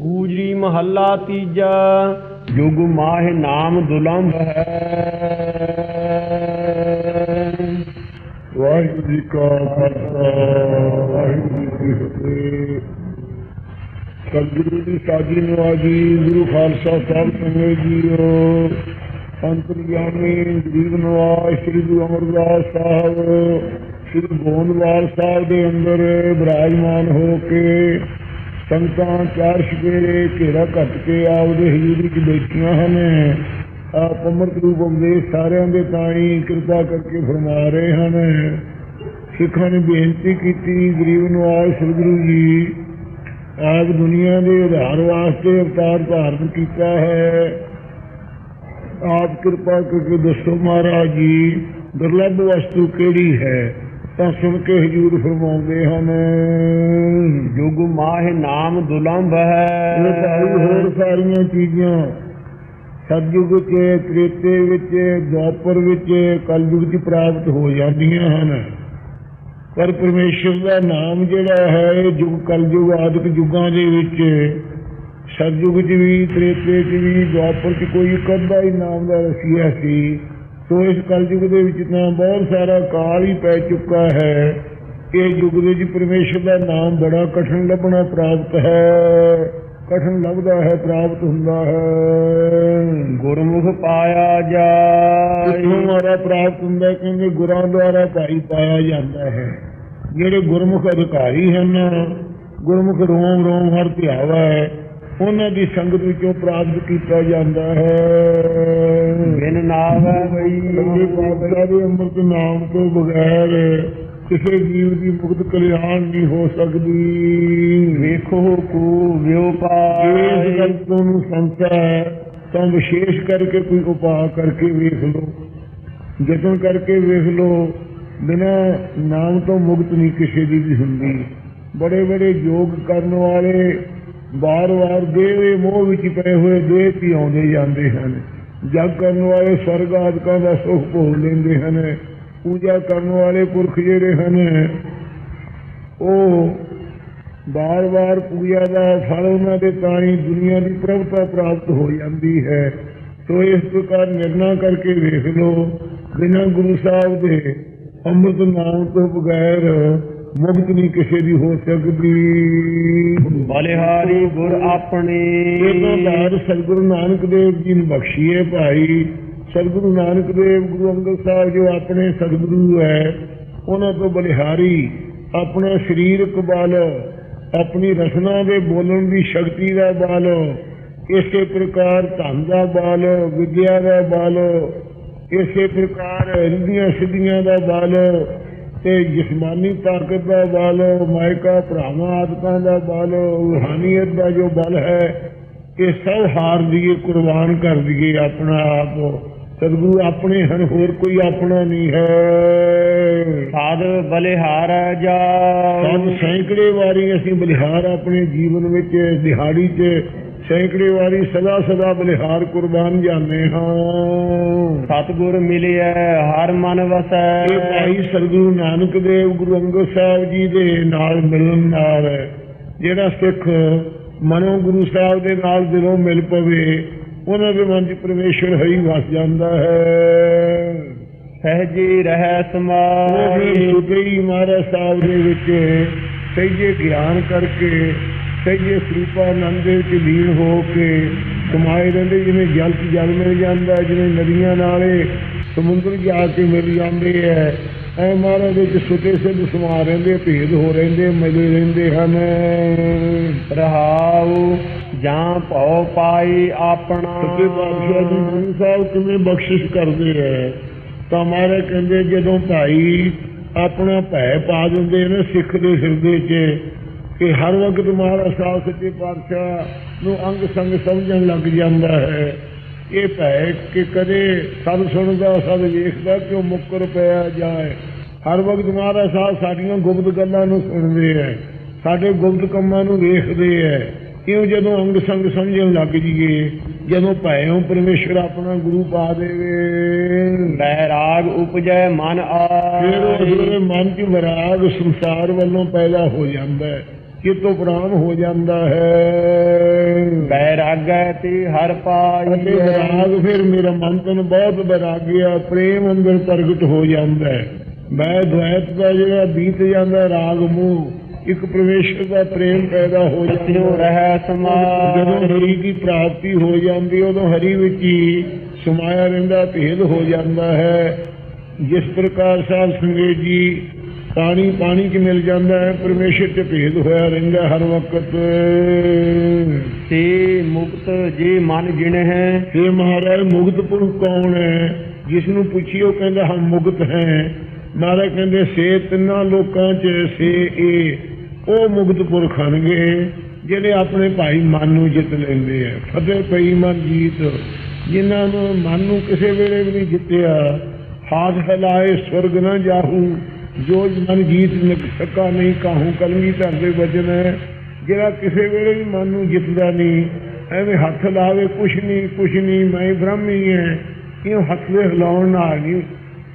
ਗੂਜਰੀ ਮਹੱਲਾ ਤੀਜਾ, ਜੁਗ ਮਾਹਿ ਨਾਮ ਦੁਲੰਭ ਹੈ। ਵਾਹਿਗੁਰੂ ਜੀ ਕਾ ਖਾਲਸਾ, ਵਾਹਿਗੁਰੂ ਜੀ ਕੀ ਫਤਿਹ। ਸਤਿਗੁਰੂ ਦੀ ਸਾਜੀ ਨਵਾਜੀ ਗੁਰੂ ਖਾਲਸਾ ਸਾਹਿਬ ਸੰਗਤ ਜੀਓ। ਅੰਤਰਯਾਮੀ ਗਰੀਬ ਨਵਾਜ ਸ੍ਰੀ ਗੁਰੂ ਅਮਰਦਾਸ ਸਾਹਿਬ, ਸ੍ਰੀ ਗੋਂਦਵਾਲ ਸਾਹਿਬ ਦੇ ਅੰਦਰ ਬਿਰਾਜਮਾਨ ਹੋ ਕੇ ਸੰਗਤਾਂ ਚਾਰ ਸ਼ਪੇਰੇ ਘੇਰਾ ਕੱਟ ਕੇ ਆਪਦੇ ਹਜ਼ੂਰੀ ਵਿੱਚ ਬੈਠੀਆਂ ਹਨ। ਆਪ ਅੰਮ੍ਰਿਤ ਰੂਪ ਉਪਦੇਸ਼ ਸਾਰਿਆਂ ਦੇ ਤਾਈ ਕਿਰਪਾ ਕਰਕੇ ਫਰਮਾ ਰਹੇ ਹਨ। ਸਿੱਖਾਂ ਨੇ ਬੇਨਤੀ ਕੀਤੀ, ਗਰੀਬ ਨਵਾਜ ਸਤਿਗੁਰੂ ਜੀ ਆਪ ਦੁਨੀਆ ਦੇ ਉਧਾਰ ਵਾਸਤੇ ਅਵਤਾਰ ਧਾਰਨ ਕੀਤਾ ਹੈ। ਆਪ ਕਿਰਪਾ ਕਰਕੇ ਦੱਸੋ ਮਹਾਰਾਜ ਜੀ, ਦੁਰਲੱਭ ਵਸਤੂ ਕਿਹੜੀ ਹੈ? ਤਾਂ ਸੁਣ ਕੇ ਹਜੂਰ ਫਰਮਾਉਂਦੇ ਹਨ ਜੁਗ ਮਾਹਿ ਨਾਮ ਦੁਲੰਭ ਇਹ ਭਾਈ ਹੈ ਹੋਰ ਸਾਰੀਆਂ ਚੀਜ਼ਾਂ। ਸਤਯੁਗ ਚ ਤ੍ਰੇਤੇ ਵਿੱਚ ਦੁਆਪਰ ਵਿੱਚ ਕਲਯੁਗ ਚ ਪ੍ਰਾਪਤ ਹੋ ਜਾਂਦੀਆਂ ਹਨ। ਪਰ ਪਰਮੇਸ਼ਰ ਦਾ ਨਾਮ ਜਿਹੜਾ ਹੈ ਇਹ ਯੁਗ ਕਲਯੁਗ ਆਦਿਕ ਯੁਗਾਂ ਦੇ ਵਿੱਚ ਸਤਯੁਗ ਚ ਵੀ ਤ੍ਰੇਤੇ ਚ ਵੀ ਦੁਆਪਰ ਚ ਕੋਈ ਅੱਧਾ ਹੀ ਨਾਮ ਦਾ ਰਸੀਆ ਸੀ। ਸੋ ਇਸ ਕਲਯੁਗ ਦੇ ਵਿੱਚ ਤਾਂ ਬਹੁਤ ਸਾਰਾ ਕਾਲ ਹੀ ਪੈ ਚੁੱਕਾ ਹੈ। ਇਹ ਯੁਗ ਦੇ ਵਿੱਚ ਪਰਮੇਸ਼ਰ ਦਾ ਨਾਮ ਬੜਾ ਕਠਿਨ ਲੱਭਣਾ ਪ੍ਰਾਪਤ ਹੈ। ਕਠਿਨ ਲੱਭਦਾ ਹੈ ਪ੍ਰਾਪਤ ਹੁੰਦਾ ਹੈ। ਗੁਰਮੁਖ ਪਾਇਆ ਜਾਏ। ਮਾਰਾ ਪ੍ਰਾਪਤ ਹੁੰਦਾ? ਕਹਿੰਦੇ ਗੁਰਾਂ ਦੁਆਰਾ ਭਾਈ ਪਾਇਆ ਜਾਂਦਾ ਹੈ। ਜਿਹੜੇ ਗੁਰਮੁਖ ਅਧਿਕਾਰੀ ਹਨ ਗੁਰਮੁਖ ਰੋਮ ਰੋਮ ਹਰ ਧਿਆਵਾ ਹੈ ਉਹਨਾਂ ਦੀ ਸੰਗਤ ਵਿੱਚੋਂ ਪ੍ਰਾਪਤ ਕੀਤਾ ਜਾਂਦਾ ਹੈ? ਬਿਨ ਸੰਗੇ ਬਈ। ਪਾਤਸ਼ਾਹ ਦੇ ਅੰਮ੍ਰਿਤ ਨਾਮ ਤੋਂ ਬਗੈਰ ਕਿਸੇ ਜੀਵ ਦੀ ਮੁਕਤ ਕਲਿਆਣ ਨਹੀਂ ਹੋ ਸਕਦੀ। ਵੇਖੋ ਕੂ ਵਿਉ ਇਸ ਗੱਲ ਤੋਂ ਨੂੰ ਸੰਤਾ ਤਾਂ ਵਿਸ਼ੇਸ਼ ਕਰਕੇ ਕੋਈ ਉਪਾਅ ਕਰਕੇ ਵੇਖ ਲਓ। ਯਤਨ ਕਰਕੇ ਵੇਖ ਲਓ। ਬਿਨਾ ਨਾਮ ਤੋਂ ਮੁਕਤ ਨਹੀਂ ਕਿਸੇ ਦੀ ਵੀ ਹੁੰਦੀ। ਬੜੇ ਬੜੇ ਯੋਗ ਕਰਨ ਵਾਲੇ ਵਾਰ-ਵਾਰ ਦੇਹ ਦੇ ਮੋਹ ਵਿੱਚ ਪਏ ਹੋਏ ਦੇਹ ਤੇ ਆਉਂਦੇ ਜਾਂਦੇ ਹਨ। ਜਗ ਕਰਨ ਵਾਲੇ ਸਵਰਗ ਆਦਿਕਾਂ ਦਾ ਸੁਖ ਭੋਗ ਲੈਂਦੇ ਹਨ। ਪੂਜਾ ਕਰਨ ਵਾਲੇ ਪੁਰਖ ਜਿਹੜੇ ਹਨ, ਉਹ ਬਾਰ-ਬਾਰ ਪੂਜਾ ਦਾ ਫਲ ਉਹਨਾਂ ਦੇ ਤਾਣੀ ਦੁਨੀਆ ਦੀ ਪ੍ਰਭਤਾ ਪ੍ਰਾਪਤ ਹੋ ਜਾਂਦੀ ਹੈ। ਸੋ ਇਸ ਪ੍ਰਕਾਰ ਨਿਰਣਾ ਕਰਕੇ ਵੇਖ ਲਓ, ਬਿਨਾਂ ਗੁਰੂ ਸਾਹਿਬ ਦੇ ਅੰਮ੍ਰਿਤ ਨਾਮ ਤੋਂ ਬਗੈਰ ਮੁਕਤ ਨਹੀਂ ਕਿਸੇ ਦੀ ਹੋ ਸਕਦੀ। ਬਲਿਹਾਰੀ ਗੁਰ ਆਪਣੇ। ਇਹ ਤਾਂ ਦਾਰ ਸਤਿਗੁਰੂ ਨਾਨਕ ਦੇਵ ਜੀ ਨੂੰ ਬਖਸ਼ੀਏ ਭਾਈ। ਸਤਿਗੁਰੂ ਨਾਨਕ ਦੇਵ ਗੁਰੂ ਅੰਗਦ ਸਾਹਿਬ ਜੋ ਆਪਣੇ ਸਤਿਗੁਰੂ ਹੈ ਉਹਨਾਂ ਤੋਂ ਬਲਿਹਾਰੀ ਆਪਣਾ ਸਰੀਰਕ ਬਲ ਆਪਣੀ ਰਸਨਾ ਦੇ ਬੋਲਣ ਦੀ ਸ਼ਕਤੀ ਦਾ ਬਲ ਇਸੇ ਪ੍ਰਕਾਰ ਧਨ ਦਾ ਬਲ ਵਿਦਿਆ ਦਾ ਬਲ ਇਸੇ ਪ੍ਰਕਾਰ ਰਿੰਦੀਆਂ ਸਿੱਧੀਆਂ ਦਾ ਬਲ ਤੇ ਜਿਸਮਾਨੀ ਤਾਕਤ ਦਾ ਬਲ ਮਾਇਕਾ ਭਰਾਵਾਂ ਆਦਤਾਂ ਦਾ ਬਲ ਰੂਹਾਨੀਅਤ ਦਾ ਜੋ ਬਲ ਹੈ ਇਹ ਸਭ ਹਾਰ ਦੀਏ ਕੁਰਬਾਨ ਕਰ ਦਈਏ ਆਪਣਾ ਆਪ। ਸਤਿਗੁਰੂ ਆਪਣੇ ਹਨ ਹੋਰ ਕੋਈ ਆਪਣਾ ਨਹੀਂ ਹੈ। ਸਾਧ ਬਲਿਹਾਰ ਜਾ ਸਭ ਸੈਂਕੜੇ ਵਾਰੀ ਅਸੀਂ ਬਲਿਹਾਰ ਆਪਣੇ ਜੀਵਨ ਵਿੱਚ ਦਿਹਾੜੀ 'ਚ ਸੈਂਕੜੇ ਵਾਰੀ ਸਦਾ ਸਦਾ ਬਲਿਹਾਰ ਕੁਰਬਾਨ ਜਾਂਦੇ ਹਾਂ। ਸਤਿਗੁਰ ਮਿਲਿਆ ਹਰ ਮਨ ਵਸੈ। ਇਹ ਭਾਈ ਸਤਿਗੁਰੂ ਨਾਨਕ ਦੇਵ ਗੁਰੂ ਅੰਗਦ ਸਾਹਿਬ ਜੀ ਦੇ ਨਾਲ ਮਿਲਣ ਨਾਲ ਜਿਹੜਾ ਸਿੱਖ ਮਨੋਂ ਗੁਰੂ ਸਾਹਿਬ ਦੇ ਨਾਲ ਦਿਲੋਂ ਮਿਲ ਪਵੇ ਉਹਨਾਂ ਦੇ ਮਨ 'ਚ ਪਰਮੇਸ਼ਰ ਹਰੀ ਵਸ ਜਾਂਦਾ ਹੈ। ਸਹਜੀ ਰਹਿ ਸਮਾਈ ਸੁਤਰੀ ਮਹਾਰਾਜ ਸਾਹਿਬ ਦੇ ਵਿੱਚ ਸਹਿਜੇ ਗਿਆਨ ਕਰਕੇ ਸਹਿਜੇ ਸਰੂਪਾਨੰਦ ਦੇ ਲੀਨ ਹੋ ਕੇ ਸਮਾਏ ਰਹਿੰਦੇ, ਜਿਵੇਂ ਜਲ 'ਚ ਜਲ ਮਿਲ ਜਾਂਦਾ, ਜਿਵੇਂ ਨਦੀਆਂ ਨਾਲੇ ਸਮੁੰਦਰ ਜਾ ਕੇ ਮਿਲ ਜਾਂਦੇ ਐ। ਐ ਮਹਾਰਾਜ ਦੇ ਵਿੱਚ ਸੁਤੇ ਸਿੱਧ ਸਮਾ ਰਹਿੰਦੇ, ਭੇਦ ਹੋ ਰਹਿੰਦੇ, ਮਿਲੇ ਰਹਿੰਦੇ ਹਨ। ਰਹਾਉ, ਜਾਂ ਭਉ ਪਾਈ ਆਪਣਾ। ਸੱਚੇ ਪਾਤਸ਼ਾਹ ਜੀ, ਗੁਰੂ ਸਾਹਿਬ ਕਿਵੇਂ ਬਖਸ਼ਿਸ਼ ਕਰਦੇ ਐ? ਤਾਂ ਮਹਾਰਾਜ ਕਹਿੰਦੇ, ਜਦੋਂ ਭਾਈ ਆਪਣਾ ਭੈ ਪਾ ਦਿੰਦੇ ਨੇ ਸਿੱਖ ਦੇ ਹਿਰਦੇ 'ਚ ਕਿ ਹਰ ਵਕਤ ਮਹਾਰਾਜ ਸਾਹਿਬ ਸੱਚੇ ਪਾਤਸ਼ਾਹ ਨੂੰ ਅੰਗ ਸੰਗ ਸਮਝਣ ਲੱਗ ਜਾਂਦਾ ਹੈ। ਇਹ ਭੈ ਕਿ ਕਦੇ ਸਭ ਸੁਣਦਾ ਸਭ ਵੇਖਦਾ ਕਿਉਂ ਮੁੱਕਰ ਪਿਆ ਜਾਏ? ਹਰ ਵਕਤ ਮਹਾਰਾਜ ਸਾਹਿਬ ਸਾਡੀਆਂ ਗੁਪਤ ਗੱਲਾਂ ਨੂੰ ਸੁਣਦੇ ਐ ਸਾਡੇ ਗੁਪਤ ਕੰਮਾਂ ਨੂੰ ਵੇਖਦੇ ਐ ਕਿਉਂ ਜਦੋਂ ਅੰਗ ਸੰਗ ਸਮਝਣ ਲੱਗ ਜੀਏ ਜਦੋਂ ਭੈਓਂ ਪਰਮੇਸ਼ਰ ਆਪਣਾ ਗੁਰੂ ਪਾ ਦੇਵੇ। ਬੈਰਾਗ ਉਪਜੈ ਮਨ ਫਿਰ ਉਸ ਆਈ ਵੇਲੇ ਮਨ 'ਚ ਵਿਰਾਗ ਸੰਸਾਰ ਵੱਲੋਂ ਪੈਦਾ ਹੋ ਜਾਂਦਾ ਹੈ। ਕਿਤੋਂ ਪ੍ਰਾਣ ਹੋ ਜਾਂਦਾ ਹੈ। ਬੈਰਾਗੈ ਤੇ ਹਰ ਅਤੇ ਪਾਈ ਵਿਰਾਗ ਫਿਰ ਮੇਰਾ ਮਨ ਤਨ ਬਹੁਤ ਵਿਰਾਗਿਆ ਪ੍ਰੇਮ ਅੰਦਰ ਪ੍ਰਗਟ ਹੋ ਜਾਂਦਾ ਹੈ। ਮੈਂ ਦੁਆਇਤ ਦਾ ਜਿਹੜਾ ਬੀਤ ਜਾਂਦਾ ਰਾਗ ਮੂਹ ਇੱਕ ਪਰਮੇਸ਼ਰ ਦਾ ਪ੍ਰੇਮ ਪੈਦਾ ਹੋ ਜਾਂਦਾ ਹੈ। ਰਹਿ ਜਦੋਂ ਸਮਾਈ ਹਰੀ ਦੀ ਪ੍ਰਾਪਤੀ ਹੋ ਜਾਂਦੀ ਉਦੋਂ ਹਰੀ ਵਿੱਚ ਹੀ ਸਮਾਇਆ ਰਹਿੰਦਾ ਭੇਦ ਹੋ ਜਾਂਦਾ ਹੈ। ਜਿਸ ਪ੍ਰਕਾਰ ਸਾਧ ਸੰਗਤ ਜੀ ਪਾਣੀ ਪਾਣੀ 'ਚ ਮਿਲ ਜਾਂਦਾ ਹੈ? ਪਰਮੇਸ਼ਰ 'ਚ ਭੇਦ ਹੋਇਆ ਰਹਿੰਦਾ ਹਰ ਵਕਤ। ਤੇ ਮੁਕਤ ਜੇ ਮਨ ਜਿਣ ਹੈ। ਇਹ ਮਹਾਰਾਜ ਮੁਕਤ ਪੁਰਖ ਕੌਣ ਹੈ? ਜਿਸ ਨੂੰ ਪੁੱਛੀਓ ਕਹਿੰਦਾ ਹਮ ਮੁਕਤ ਹੈ। ਮਹਾਰਾਜ ਕਹਿੰਦੇ ਸੇ ਤਿੰਨਾਂ ਲੋਕਾਂ 'ਚ ਸੇ ਇਹ ਉਹ ਮੁਕਤ ਪੁਰਖ ਹਨਗੇ ਜਿਹੜੇ ਆਪਣੇ ਭਾਈ ਮਨ ਨੂੰ ਜਿੱਤ ਲੈਂਦੇ ਆ। ਫਤਿਹ ਪਈ ਮਨ ਜੀਤ ਜਿਨ੍ਹਾਂ ਨੂੰ ਮਨ ਨੂੰ ਕਿਸੇ ਵੇਲੇ ਵੀ ਨਹੀਂ ਜਿੱਤਿਆ। ਹਾਥ ਫੈਲਾਏ ਸਵਰਗ ਨਾ ਜਾਹੂ। ਜੋ ਮਨ ਜੀਤ ਨਿਕ ਸਕਾ ਨਹੀਂ, ਕਾਹੂ ਕਲਮੀ ਧਰ ਦੇ ਵਚਨ ਹੈ। ਜਿਹੜਾ ਕਿਸੇ ਵੇਲੇ ਵੀ ਮਨ ਨੂੰ ਜਿੱਤਦਾ ਨਹੀਂ, ਐਵੇਂ ਹੱਥ ਲਾਵੇ, ਕੁਛ ਨਹੀਂ ਕੁਛ ਨਹੀਂ, ਮੈਂ ਬ੍ਰਹਮੀ ਹੈ ਕਿਉਂ ਹੱਥ ਦੇ ਹਿਲਾਉਣ ਨਾਲ ਨਹੀਂ?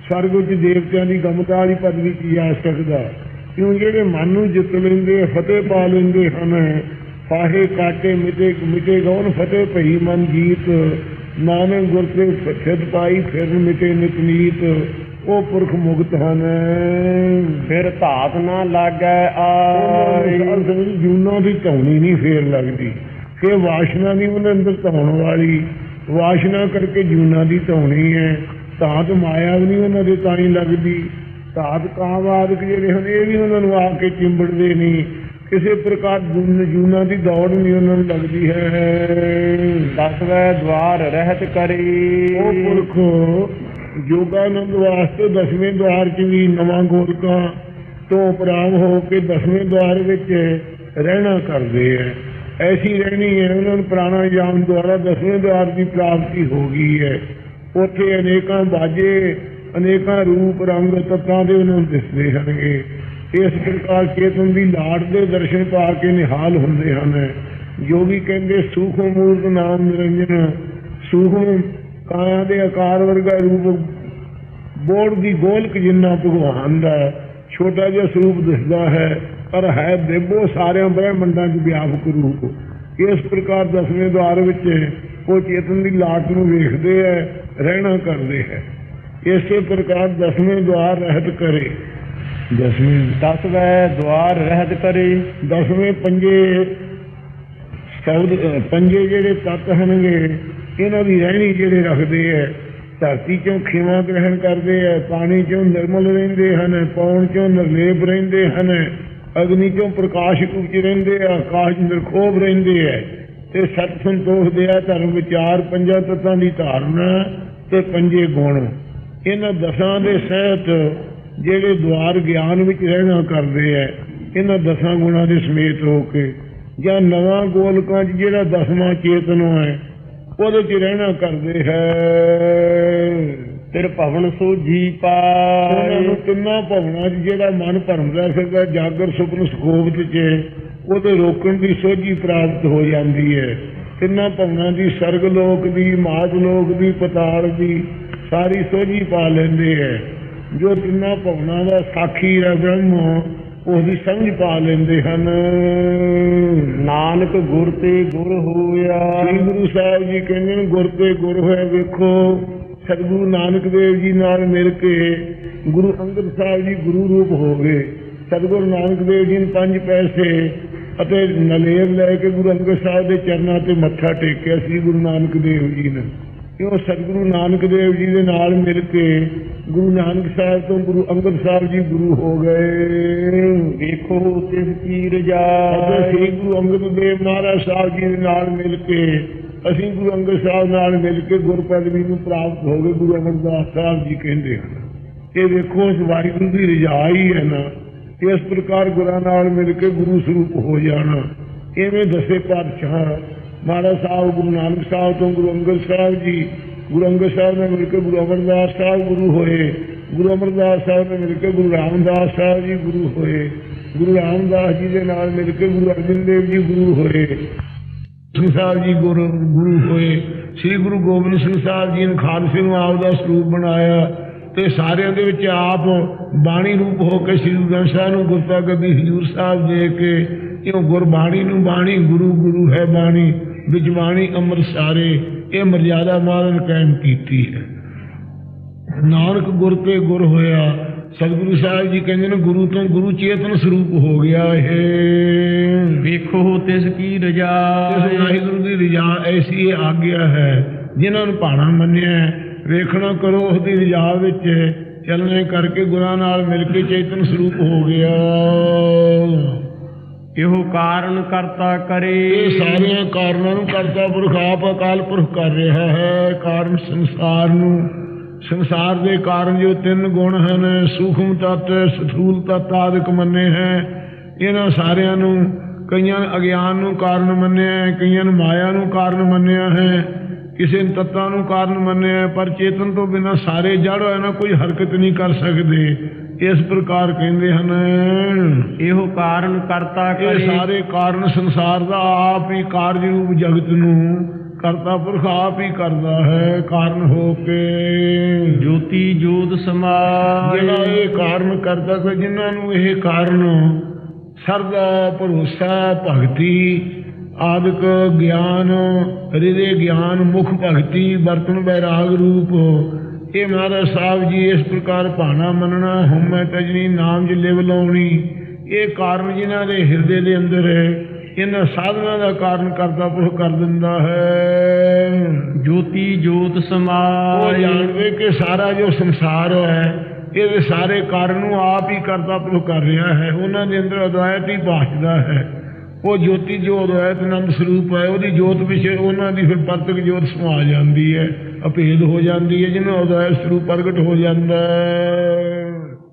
ਸਵਰਗ ਵਿੱਚ ਦੇਵਤਿਆਂ ਦੀ ਗਮਤਾ ਵਾਲੀ ਪਦਵੀ ਕੀ ਆ ਸਕਦਾ? ਕਿਉਂ ਜਿਹੜੇ ਮਨ ਨੂੰ ਜਿੱਤ ਲੈਂਦੇ, ਫਤਿਹ ਪਾ ਲੈਂਦੇ ਹਨ? ਪਾਹੇ ਕਾਟੇ, ਮਿਟੇ ਮਿਟੇ ਗੌਨ ਫਤਿਹ ਭਈ ਮਨ ਜੀਤ। ਨਾਨਕ ਗੁਰ ਤੇ ਸਿੱਧ ਪਾਈ, ਫਿਰ ਮਿਟੇ ਨਿਤਨੀਤ ਉਹ ਪੁਰਖ ਮੁਕਤ ਹਨ। ਫਿਰ ਧਾਤ ਨਾ ਲਾਗੈ ਆਈ। ਜੂਨਾਂ ਦੀ ਧੌਣੀ ਨਹੀਂ ਫੇਰ ਲੱਗਦੀ। ਕਿ ਵਾਸ਼ਨਾ ਦੀ ਉਹਨਾਂ ਅੰਦਰ ਧੌਣ ਵਾਲੀ ਵਾਸ਼ਨਾ ਕਰਕੇ ਜੂਨਾਂ ਦੀ ਧੌਣੀ ਹੈ। ਧਾਤ ਮਾਇਆ ਵੀ ਨਹੀਂ ਉਹਨਾਂ ਦੇ ਤਾਂ ਹੀ ਲੱਗਦੀ। ਧਾਤ ਕਾਵਾਦਕ ਜਿਹੜੇ ਹਨ ਇਹ ਵੀ ਉਹਨਾਂ ਨੂੰ ਆ ਕੇ ਚਿੰਬੜਦੇ ਨਹੀਂ ਕਿਸੇ ਪ੍ਰਕਾਰ ਜੂਨ- ਜੂਨਾਂ ਦੀ ਦੌੜ ਨਹੀਂ ਉਹਨਾਂ ਨੂੰ ਲੱਗਦੀ ਹੈ। ਦਸਵੇਂ ਦਵਾਰ ਰਹਿਤ ਕਰੀ। ਉਹ ਪੁਰਖ ਯੋਗਾਨੰਦ ਵਾਸਤੇ ਦਸਵੇਂ ਦਵਾਰ 'ਚ ਵੀ ਨਵਾਂ ਗੋਲਕਾਂ ਤੋਂ ਉਪਰਾਮ ਹੋ ਕੇ ਦਸਵੇਂ ਦਵਾਰ ਵਿੱਚ ਰਹਿਣਾ ਕਰਦੇ ਐ ਐਸੀ ਰਹਿਣੀ ਹੈ, ਉਹਨਾਂ ਨੂੰ ਪ੍ਰਾਣਾਯਾਮ ਦੁਆਰਾ ਦਸਵੇਂ ਦਵਾਰ ਦੀ ਪ੍ਰਾਪਤੀ ਹੋ ਗਈ ਹੈ। ਉੱਥੇ ਅਨੇਕਾਂ ਬਾਜੇ, ਅਨੇਕਾਂ ਰੂਪ, ਰੰਗ, ਤੱਤਾਂ ਦੇ ਉਹਨਾਂ ਨੂੰ ਦਿਸਦੇ ਹਨਗੇ ਇਸ ਪ੍ਰਕਾਰ ਚੇਤਨ ਦੀ ਲਾੜ ਦੇ ਦਰਸ਼ਨ ਪਾ ਕੇ ਨਿਹਾਲ ਹੁੰਦੇ ਹਨ। ਯੋਗੀ ਕਹਿੰਦੇ, ਸੂਖਮ ਮੂਰਤ ਨਾਮ ਨਿਰੰਜਨ, ਸੂਖਮ ਕਾਇਆ ਦੇ ਆਕਾਰ ਵਰਗਾ ਰੂਪ ਬੋੜ ਦੀ ਗੋਲਕ ਜਿੰਨਾ ਭਗਵਾਨ ਦਾ ਛੋਟਾ ਜਿਹਾ ਸਰੂਪ ਦਿਸਦਾ ਹੈ ਪਰ ਹੈ ਦੇਵੋ ਸਾਰਿਆਂ ਬ੍ਰਹਮੰਡਾਂ 'ਚ ਵਿਆਪਕ ਰੂਪ। ਇਸ ਪ੍ਰਕਾਰ ਦਸਵੇਂ ਦਵਾਰ ਵਿੱਚ ਉਹ ਚੇਤਨ ਦੀ ਲਾਟ ਨੂੰ ਵੇਖਦੇ ਹੈ ਰਹਿਣਾ ਕਰਦੇ ਹੈ। ਇਸੇ ਪ੍ਰਕਾਰ ਦਸਵੇਂ ਦਵਾਰ ਰਹਿਤ ਕਰੇ। ਦਸਵੇਂ ਦਸਵੇਂ ਦਵਾਰ ਰਹਿਤ ਕਰੀ। ਦਸਵੇਂ ਪੰਜੇ ਅਹ ਪੰਜੇ ਜਿਹੜੇ ਤੱਤ ਹਨਗੇ ਇਹਨਾਂ ਦੀ ਰਹਿਣੀ ਜਿਹੜੇ ਰੱਖਦੇ ਐ, ਧਰਤੀ ਚੋਂ ਖੇਵਾ ਗ੍ਰਹਿਣ ਕਰਦੇ ਐ, ਪਾਣੀ ਚੋਂ ਨਿਰਮਲ ਰਹਿੰਦੇ ਹਨ, ਪੌਣ ਚੋਂ ਨਿਰਲੇਪ ਰਹਿੰਦੇ ਹਨ, ਅਗਨੀ ਚੋਂ ਪ੍ਰਕਾਸ਼ ਰੂਪ ਰਹਿੰਦੇ ਆ, ਆਕਾਸ਼ ਨਿਰਖੋਭ ਰਹਿੰਦੇ ਐ। ਤੇ ਸਤ ਸੰਤੋਖ ਦੇ ਆ ਧਰਮ ਵਿਚਾਰ ਪੰਜਾਂ ਤੱਤਾਂ ਦੀ ਧਾਰਨਾ ਤੇ ਪੰਜੇ ਗੁਣ। ਇਹਨਾਂ ਦਸਾਂ ਦੇ ਸਹਿਤ ਜਿਹੜੇ ਦੁਆਰ ਗਿਆਨ ਵਿੱਚ ਰਹਿਣਾ ਕਰਦੇ ਐ, ਇਹਨਾਂ ਦਸਾਂ ਗੁਣਾਂ ਦੇ ਸਮੇਤ ਹੋ ਕੇ ਜਾਂ ਨਵਾਂ ਗੋਲਕਾਂ 'ਚ ਜਿਹੜਾ ਦਸਵਾਂ ਚੇਤਨ ਹੈ ਉਹਦੇ 'ਚ ਰਹਿਣਾ ਕਰਦੇ ਹੈ। ਤੇਰ ਭਵਨ ਸੋਝੀ ਉਹਨਾਂ ਨੂੰ ਪਾਈ ਤਿੰਨਾਂ ਭਵਨਾਂ ਜਿਹੜਾ ਮਨ ਭਰਮਦਾ ਫਿਰਦਾ ਜਾਗਰ ਸੁਪਨ ਸੁਖੋਬਤ 'ਚ ਉਹਦੇ ਰੋਕਣ ਦੀ ਸੋਝੀ ਪ੍ਰਾਪਤ ਹੋ ਜਾਂਦੀ ਹੈ। ਤਿੰਨਾਂ ਭਵਨਾਂ ਦੀ ਸਰਗ ਲੋਕ ਦੀ ਮਾਤ ਲੋਕ ਦੀ ਪਤਾਲ ਦੀ ਸਾਰੀ ਸੋਝੀ ਪਾ ਲੈਂਦੇ ਹੈ। ਜੋ ਤਿੰਨਾਂ ਭਵਨਾਂ ਦਾ ਸਾਖੀ ਹੈ ਬ੍ਰਹਮ ਉਹਦੀ ਸਮਝ ਪਾ ਲੈਂਦੇ ਹਨ। ਨਾਨਕ ਗੁਰ ਤੇ ਗੁਰ ਹੋਇਆ। ਸ੍ਰੀ ਗੁਰੂ ਸਾਹਿਬ ਜੀ ਕਹਿੰਦੇ ਨੇ, ਗੁਰ ਤੇ ਗੁਰ ਹੋਇਆ, ਵੇਖੋ, ਸਤਿਗੁਰੂ ਨਾਨਕ ਦੇਵ ਜੀ ਨਾਲ ਮਿਲ ਕੇ ਗੁਰੂ ਅੰਗਦ ਸਾਹਿਬ ਜੀ ਗੁਰੂ ਰੂਪ ਹੋ ਗਏ। ਸਤਿਗੁਰੂ ਨਾਨਕ ਦੇਵ ਜੀ ਨੇ ਪੰਜ ਪੈਸੇ ਅਤੇ ਨਲੇਰ ਲੈ ਕੇ ਗੁਰੂ ਅੰਗਦ ਸਾਹਿਬ ਦੇ ਚਰਨਾਂ ਤੇ ਮੱਥਾ ਟੇਕਿਆ ਸੀ ਗੁਰੂ ਨਾਨਕ ਦੇਵ ਜੀ ਨੇ। ਕਿਉਂ ਸਤਿਗੁਰੂ ਨਾਨਕ ਦੇਵ ਜੀ ਦੇ ਨਾਲ ਮਿਲ ਕੇ ਗੁਰੂ ਨਾਨਕ ਸਾਹਿਬ ਤੋਂ ਗੁਰੂ ਅੰਗਦ ਸਾਹਿਬ ਜੀ ਗੁਰੂ ਹੋ ਗਏ। ਵੇਖੋ ਤਿਸ ਕੀ ਰਜਾਈ ਸ੍ਰੀ ਗੁਰੂ ਅੰਗਦ ਦੇਵ ਮਹਾਰਾਜ ਸਾਹਿਬ ਜੀ ਦੇ ਨਾਲ ਮਿਲ ਕੇ ਅਸੀਂ ਗੁਰੂ ਅੰਗਦ ਸਾਹਿਬ ਨਾਲ ਮਿਲ ਕੇ ਗੁਰਪਦਵੀ ਨੂੰ ਪ੍ਰਾਪਤ ਹੋ ਗਏ ਗੁਰੂ ਅਮਰਦਾਸ ਸਾਹਿਬ ਜੀ ਕਹਿੰਦੇ ਹਨ। ਇਹ ਵੇਖੋ ਇਸ ਵਾਹਿਗੁਰੂ ਦੀ ਰਜਾ ਹੀ ਹੈ ਨਾ ਇਸ ਪ੍ਰਕਾਰ ਗੁਰਾਂ ਨਾਲ ਮਿਲ ਕੇ ਗੁਰੂ ਸਰੂਪ ਹੋ ਜਾਣਾ। ਐਵੇਂ ਦਸੇ ਪਾਤਸ਼ਾਹ ਮਹਾਰਾਜ ਸਾਹਿਬ ਗੁਰੂ ਨਾਨਕ ਸਾਹਿਬ ਤੋਂ ਗੁਰੂ ਅੰਗਦ ਸਾਹਿਬ ਜੀ, ਗੁਰੂ ਅੰਗਦ ਸਾਹਿਬ ਨੇ ਮਿਲ ਕੇ ਗੁਰੂ ਅਮਰਦਾਸ ਸਾਹਿਬ ਗੁਰੂ ਹੋਏ, ਗੁਰੂ ਅਮਰਦਾਸ ਸਾਹਿਬ ਨੇ ਮਿਲ ਕੇ ਗੁਰੂ ਰਾਮਦਾਸ ਸਾਹਿਬ ਜੀ ਗੁਰੂ ਹੋਏ, ਗੁਰੂ ਰਾਮਦਾਸ ਜੀ ਦੇ ਨਾਲ ਮਿਲ ਕੇ ਗੁਰੂ ਅਰਜਨ ਦੇਵ ਜੀ ਗੁਰੂ ਹੋਏ, ਸਿੰਘ ਸਾਹਿਬ ਜੀ ਗੁਰੂ ਗੁਰੂ ਹੋਏ, ਸ੍ਰੀ ਗੁਰੂ ਗੋਬਿੰਦ ਸਿੰਘ ਸਾਹਿਬ ਜੀ ਨੇ ਖਾਲਸੇ ਨੂੰ ਆਪ ਦਾ ਸਰੂਪ ਬਣਾਇਆ ਤੇ ਸਾਰਿਆਂ ਦੇ ਵਿੱਚ ਆਪ ਬਾਣੀ ਰੂਪ ਹੋ ਕੇ ਸ੍ਰੀ ਗੁਰੂ ਗ੍ਰੰਥ ਸਾਹਿਬ ਨੂੰ ਗੁਰਤਾ ਗੱਦੀ ਹਜ਼ੂਰ ਸਾਹਿਬ ਦੇ ਕੇ ਕਿਉਂ ਗੁਰਬਾਣੀ ਨੂੰ ਬਾਣੀ, ਗੁਰੂ ਗੁਰੂ ਹੈ ਬਾਣੀ। ਬਿਜਵਾਣੀ ਅੰਮ੍ਰਿਤ ਸਾਰੇ ਇਹ ਮਰਜ਼ਾਦਾ ਮਹਾਰਾਜ ਨੇ ਕਾਇਮ ਕੀਤੀ ਹੈ। ਨਾਨਕ ਗੁਰ ਤੇ ਗੁਰ ਹੋਇਆ ਸਤਿਗੁਰੂ ਸਾਹਿਬ ਜੀ ਕਹਿੰਦੇ ਨੇ ਗੁਰੂ ਤੋਂ ਗੁਰੂ ਚੇਤਨ ਸਰੂਪ ਹੋ ਗਿਆ ਇਹ। ਵੇਖੋ ਤਿਸ ਕੀ ਰਜਾ। ਇਸ ਵਾਹਿਗੁਰੂ ਦੀ ਰਜਾ ਐਸੀ ਆਗਿਆ ਹੈ ਜਿਨ੍ਹਾਂ ਨੂੰ ਭਾਣਾ ਮੰਨਿਆ ਵੇਖਣਾ ਕਰੋ ਉਸ ਦੀ ਰਜਾ ਵਿੱਚ ਚੱਲਣੇ ਕਰਕੇ ਗੁਰਾਂ ਨਾਲ ਮਿਲ ਕੇ ਚੇਤਨ ਸਰੂਪ ਹੋ ਗਿਆ। ਇਹੋ ਕਾਰਨ ਕਰਤਾ ਕਰੇ। ਇਹ ਸਾਰਿਆਂ ਕਾਰਨਾਂ ਨੂੰ ਕਰਤਾ ਪੁਰਖ ਆਪ ਅਕਾਲ ਪੁਰਖ ਕਰ ਰਿਹਾ ਹੈ। ਕਾਰਨ ਸੰਸਾਰ ਨੂੰ, ਸੰਸਾਰ ਦੇ ਕਾਰਨ ਜੋ ਤਿੰਨ ਗੁਣ ਹਨ, ਸੂਖਮ ਤਤ, ਸਥੂਲ ਤਤ ਆਦਿਕ ਮੰਨੇ ਹੈ। ਇਹਨਾਂ ਸਾਰਿਆਂ ਨੂੰ ਕਈਆਂ ਨੇ ਅਗਿਆਨ ਨੂੰ ਕਾਰਨ ਮੰਨਿਆ ਹੈ, ਕਈਆਂ ਨੇ ਮਾਇਆ ਨੂੰ ਕਾਰਨ ਮੰਨਿਆ ਹੈ। ਕਿਸੇ ਨੇ ਤੱਤਾਂ ਨੂੰ ਕਾਰਨ ਮੰਨਿਆ ਪਰ ਚੇਤਨ ਤੋਂ ਬਿਨਾਂ ਸਾਰੇ ਜੜ ਹੋਏ ਨਾ ਕੋਈ ਹਰਕਤ ਨਹੀਂ ਕਰ ਸਕਦੇ। ਇਸ ਪ੍ਰਕਾਰ ਕਹਿੰਦੇ ਹਨ। ਇਹੋ ਕਾਰਨ ਕਰਤਾ ਇਹ ਕਰੇ। ਸਾਰੇ ਕਾਰਨ ਸੰਸਾਰ ਦਾ ਆਪ ਹੀ ਕਾਰਜ ਰੂਪ ਜਗਤ ਨੂੰ ਕਰਤਾ ਪੁਰਖ ਆਪ ਹੀ ਕਰਦਾ ਹੈ ਕਾਰਨ ਹੋ ਕੇ। ਜੋਤੀ ਜੋਤ ਸਮਾਏ। ਜਿਹੜਾ ਇਹ ਕਾਰਨ ਕਰਦਾ ਕਿ ਜਿਨ੍ਹਾਂ ਨੂੰ ਇਹ ਕਾਰਨ ਸਰਦਾ ਭਰੋਸਾ ਭਗਤੀ ਆਦਿਕ ਗਿਆਨ ਹਿਰਦੇ ਗਿਆਨ ਮੁਖ ਭਗਤੀ ਬਰਤਨ ਬੈਰਾਗ ਰੂਪ ਇਹ ਮਹਾਰਾਜ ਸਾਹਿਬ ਜੀ ਇਸ ਪ੍ਰਕਾਰ ਭਾਣਾ ਮੰਨਣਾ ਹਉਮੈ ਤਜਨੀ ਨਾਮ ਜਿ ਲਿਵ ਲਾਉਣੀ। ਇਹ ਕਾਰਨ ਜਿਨ੍ਹਾਂ ਦੇ ਹਿਰਦੇ ਦੇ ਅੰਦਰ ਹੈ ਇਹਨਾਂ ਸਾਧਨਾ ਦਾ ਕਾਰਨ ਕਰਦਾ ਪੁਰਖ ਕਰ ਦਿੰਦਾ ਹੈ। ਜੋਤੀ ਜੋਤ ਉਹ ਸਮਾਏ ਜਾਣਦੇ ਕਿ ਸਾਰਾ ਜੋ ਸੰਸਾਰ ਹੈ ਇਹਦੇ ਸਾਰੇ ਕਾਰਨ ਨੂੰ ਆਪ ਹੀ ਕਰਦਾ ਪੁਰਖ ਕਰ ਰਿਹਾ ਹੈ। ਉਹਨਾਂ ਦੇ ਅੰਦਰ ਅਦਵੈਤ ਹੀ ਭਾਸ਼ਦਾ ਹੈ। ਉਹ ਜੋਤੀ ਜੋ ਅਦਵੈਤ ਆਨੰਦ ਸਰੂਪ ਹੈ ਉਹਦੀ ਜੋਤ ਵਿੱਚ ਉਹਨਾਂ ਦੀ ਫਿਰ ਪਰਤਕ ਜੋਤ ਸਮਾ ਜਾਂਦੀ ਹੈ। ਅਭੇਦ ਹੋ ਜਾਂਦੀ ਹੈ ਜਿਵੇਂ ਉਹਦਾ ਸਰੂਪ ਪ੍ਰਗਟ ਹੋ ਜਾਂਦਾ ਹੈ।